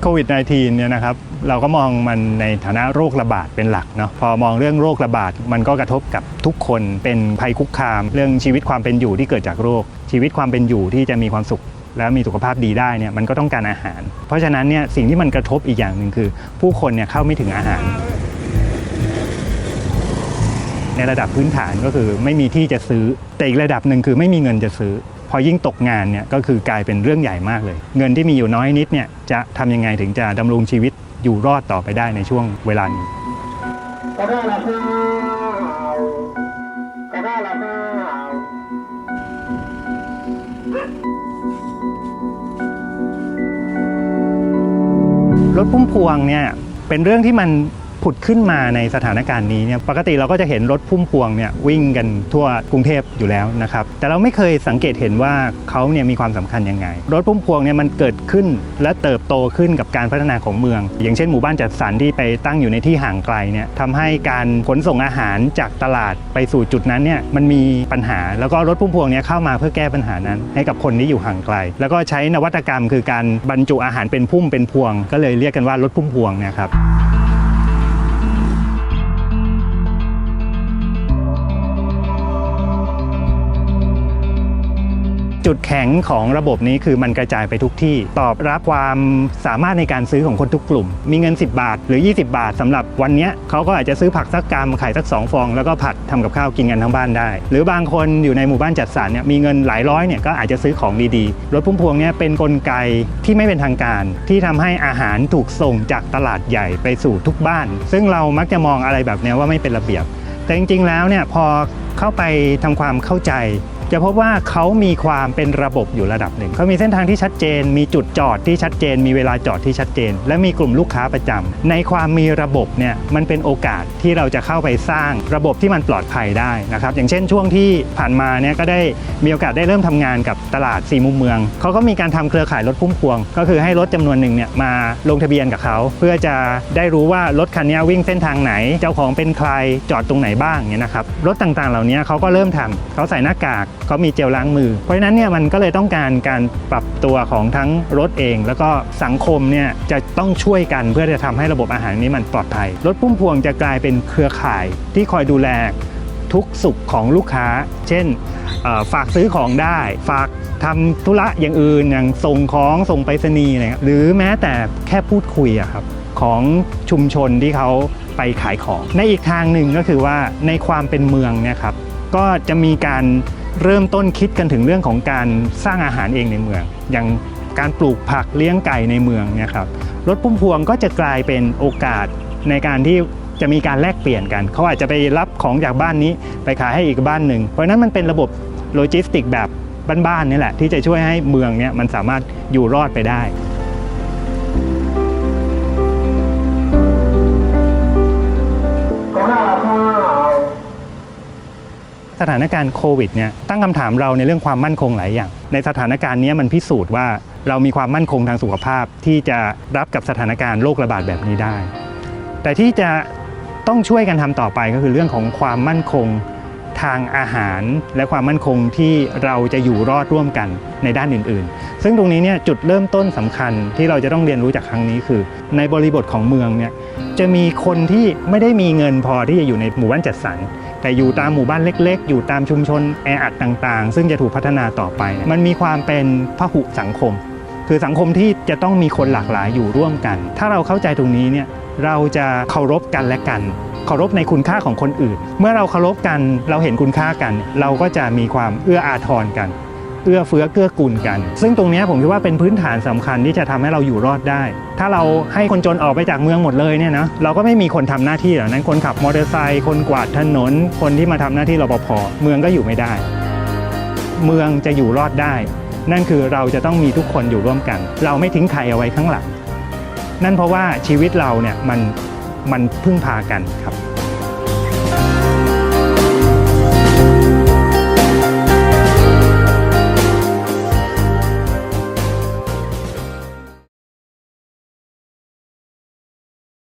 โควิด -19 เนี่ยนะครับเราก็มองมันในฐานะโรคระบาดเป็นหลักเนาะพอมองเรื่องโรคระบาดมันก็กระทบกับทุกคนเป็นภัยคุกคาม เรื่องชีวิตความเป็นอยู่ที่เกิดจากโรค ชีวิตความเป็นอยู่ที่จะมีความสุข และมีสุขภาพดีได้เนี่ยมันก็ต้องการอาหาร เพราะฉะนั้นเนี่ยสิ่งที่มันกระทบอีกอย่างหนึ่งคือ ผู้คนเนี่ยเข้าไม่ถึงอาหาร ในระดับพื้นฐานก็คือไม่มีที่จะซื้อแต่อีกระดับหนึ่งคือไม่มีเงินจะซื้อ อยิ่งตกงานเนี่ยก็คือกลายเป็นเรื่องใหญ่มากเลย เงินที่มีอยู่น้อยนิดเนี่ยจะทำยังไงถึงจะดำรงชีวิตอยู่รอดต่อไปได้ในช่วงเวลานี้รถพุ่มพวงเนี่ยเป็นเรื่องที่มัน ผุดขึ้นมาในสถานการณ์นี้เนี่ยปกติเราก็จะเห็นรถพุ่มพวงเนี่ยวิ่งกันทั่วกรุงเทพอยู่แล้วนะครับแต่เราไม่เคยสังเกตเห็นว่าเขาเนี่ยมีความสำคัญยังไง รถพุ่มพวงเนี่ยมันเกิดขึ้นและเติบโตขึ้นกับการพัฒนาของเมือง อย่างเช่นหมู่บ้านจัดสรรที่ไปตั้งอยู่ในที่ห่างไกลเนี่ยทำให้การขนส่งอาหารจากตลาดไปสู่จุดนั้นเนี่ยมันมีปัญหา แล้วก็รถพุ่มพวงเนี่ยเข้ามาเพื่อแก้ปัญหานั้น ให้กับคนที่อยู่ห่างไกล แล้วก็ใช้นวัตกรรมคือการบรรจุอาหารเป็นพุ่มเป็นพวง ก็เลยเรียกกันว่ารถพุ่มพวงนะครับ จุดแข็งของระบบนี้คือมันกระจายไปทุกที่ ตอบรับความสามารถในการซื้อของคนทุกกลุ่ม มีเงิน 10 บาท หรือ 20 บาทสำหรับวันนี้เขาก็อาจจะซื้อผักสักกรัมไข่สัก 2 ฟอง แล้วก็ผัดทำกับข้าวกินกันทั้งบ้านได้ หรือบางคนอยู่ในหมู่บ้านจัดสรรเนี่ยมีเงินหลายร้อยเนี่ยก็อาจจะซื้อของดีๆรถพุ่มพวงเนี่ยเป็นนกลไกที่ไม่เป็นทางการ ที่ทำให้อาหารถูกส่งจากตลาดใหญ่ไปสู่ทุกบ้าน ซึ่งเรามักจะมองอะไรแบบนี้ว่าไม่เป็นระเบียบ แต่จริงๆแล้วเนี่ยพอเข้าไปทำความเข้าใจ จะพบว่าเขามีความเป็นระบบอยู่ระดับหนึ่งเขามีเส้นทางที่ชัดเจน มีจุดจอดที่ชัดเจน มีเวลาจอดที่ชัดเจน และมีกลุ่มลูกค้าประจำในความมีระบบเนี่ยมันเป็นโอกาสที่เราจะเข้าไปสร้างระบบที่มันปลอดภัยได้นะครับอย่างเช่นช่วงที่ผ่านมาเนี่ยก็ได้มีโอกาสได้เริ่มทำงานกับตลาดสี่มุมเมืองเขาก็มีการทำเครือข่ายรถพุ่มพวง ก็คือให้รถจำนวนหนึ่งเนี่ยมาลงทะเบียนกับเขาเพื่อจะได้รู้ว่ารถคันนี้วิ่งเส้นทางไหน เจ้าของเป็นใครจอดตรงไหนบ้างเนี่ยนะครับรถต่างๆ เหล่านี้เขาก็เริ่มทำเขาใส่หน้ากากเขามีเจลล้างมือ เพราะฉะนั้นเนี่ยมันก็เลยต้องการการปรับตัวของทั้งรถเอง แล้วก็สังคมเนี่ยจะต้องช่วยกันเพื่อจะทำให้ระบบอาหารนี้มันปลอดภัย รถพุ่มพวงจะกลายเป็นเครือข่ายที่คอยดูแลทุกสุขของลูกค้า เช่นฝากซื้อของได้ ฝากทำธุระอย่างอื่นอย่างส่งของส่งไปรษณีย์อะไรหรือแม้แต่แค่พูดคุยอะครับของชุมชนที่เขาไปขายของ ในอีกทางหนึ่งก็คือว่าในความเป็นเมืองเนี่ยครับก็จะมีการ เริ่มต้นคิดกันถึงเรื่องของการสร้างอาหารเองในเมือง อย่างการปลูกผักเลี้ยงไก่ในเมืองเนี่ยครับรถพุ่มพวงก็จะกลายเป็นโอกาสในการที่จะมีการแลกเปลี่ยนกัน เขาอาจจะไปรับของจากบ้านนี้ไปขายให้อีกบ้านหนึ่ง เพราะนั้นมันเป็นระบบโลจิสติกแบบบ้านๆนี่แหละ ที่จะช่วยให้เมืองเนี้ยมันสามารถอยู่รอดไปได้ ถานการณ์โควิดเนี่ยตั้งคำถามเราในเรื่องความมั่นคงหลายอย่าง ในสถานการณ์นี้มันพิสูจน์ว่าเรามีความมั่นคงทางสุขภาพที่จะรับกับสถานการณ์โรคระบาดแบบนี้ได้ แต่ที่จะต้องช่วยกันทำต่อไปก็คือเรื่องของความมั่นคงทางอาหารและความมั่นคงที่เราจะอยู่รอดร่วมกันในด้านอื่น ๆ ซึ่งตรงนี้เนี่ยจุดเริ่มต้นสำคัญที่เราจะต้องเรียนรู้จากครั้งนี้คือ ในบริบทของเมืองเนี่ยจะมีคนที่ไม่ได้มีเงินพอที่จะอยู่ในหมู่บ้านจัดสรร แต่อยู่ตามหมู่บ้านเล็ก ๆ อยู่ตามชุมชนแออัดต่างๆ ซึ่งจะถูกพัฒนาต่อไป มันมีความเป็นพหุสังคม คือสังคมที่จะต้องมีคนหลากหลายอยู่ร่วมกัน ถ้าเราเข้าใจตรงนี้เนี่ยเราจะเคารพกันและกัน เคารพในคุณค่าของคนอื่น เมื่อเราเคารพกันเราเห็นคุณค่ากัน เราก็จะมีความเอื้ออาทรกัน เอื้อเฟื้อเกื้อกูลกัน ซึ่งตรงนี้ผมคิดว่าเป็นพื้นฐานสำคัญที่จะทำให้เราอยู่รอดได้ ถ้าเราให้คนจนออกไปจากเมืองหมดเลยเนี่ยนะเราก็ไม่มีคนทำหน้าที่เหล่านั้นคนขับมอเตอร์ไซค์คนกวาดถนน คนที่มาทำหน้าที่รปภเมืองก็อยู่ไม่ได้ เมืองจะอยู่รอดได้ นั่นคือเราจะต้องมีทุกคนอยู่ร่วมกัน เราไม่ทิ้งใครเอาไว้ข้างหลังนั่นเพราะว่าชีวิตเราเนี่ยมันมันพึ่งพากันครับ